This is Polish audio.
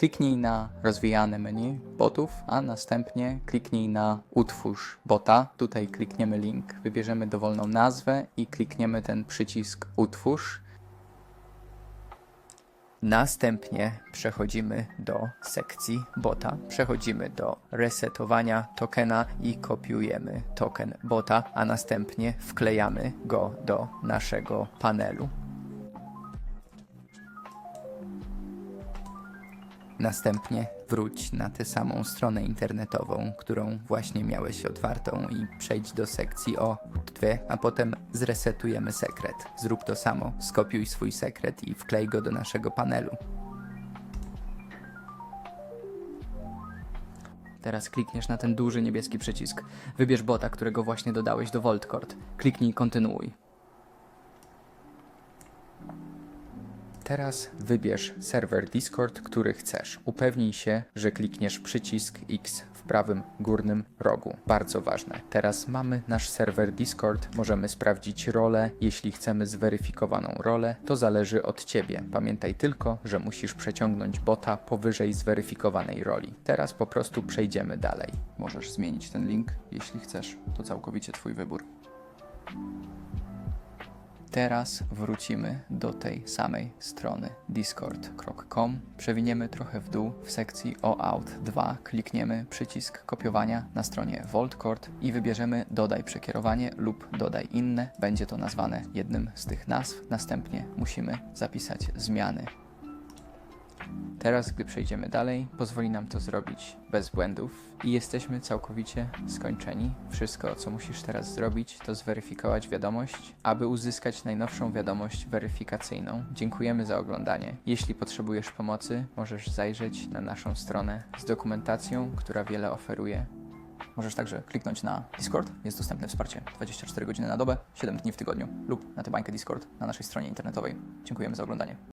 Kliknij na rozwijane menu botów, a następnie kliknij na utwórz bota. Tutaj klikniemy link, wybierzemy dowolną nazwę i klikniemy ten przycisk utwórz. Następnie przechodzimy do sekcji bota, przechodzimy do resetowania tokena i kopiujemy token bota, a następnie wklejamy go do naszego panelu. Następnie wróć na tę samą stronę internetową, którą właśnie miałeś otwartą i przejdź do sekcji o 2, a potem zresetujemy sekret. Zrób to samo, skopiuj swój sekret i wklej go do naszego panelu. Teraz klikniesz na ten duży niebieski przycisk. Wybierz bota, którego właśnie dodałeś do Voltcord. Kliknij kontynuuj. Teraz wybierz serwer Discord, który chcesz. Upewnij się, że klikniesz przycisk X w prawym górnym rogu. Bardzo ważne. Teraz mamy nasz serwer Discord, możemy sprawdzić rolę. Jeśli chcemy zweryfikowaną rolę, to zależy od Ciebie. Pamiętaj tylko, że musisz przeciągnąć bota powyżej zweryfikowanej roli. Teraz po prostu przejdziemy dalej. Możesz zmienić ten link, jeśli chcesz. To całkowicie Twój wybór. Teraz wrócimy do tej samej strony discord.com. Przewiniemy trochę w dół w sekcji OAuth 2, klikniemy przycisk kopiowania na stronie Voltcord i wybierzemy dodaj przekierowanie lub dodaj inne. Będzie to nazwane jednym z tych nazw. Następnie musimy zapisać zmiany. Teraz, gdy przejdziemy dalej, pozwoli nam to zrobić bez błędów i jesteśmy całkowicie skończeni. Wszystko, co musisz teraz zrobić, to zweryfikować wiadomość, aby uzyskać najnowszą wiadomość weryfikacyjną. Dziękujemy za oglądanie. Jeśli potrzebujesz pomocy, możesz zajrzeć na naszą stronę z dokumentacją, która wiele oferuje. Możesz także kliknąć na Discord. Jest dostępne wsparcie 24 godziny na dobę, 7 dni w tygodniu lub na tę bańkę Discord na naszej stronie internetowej. Dziękujemy za oglądanie.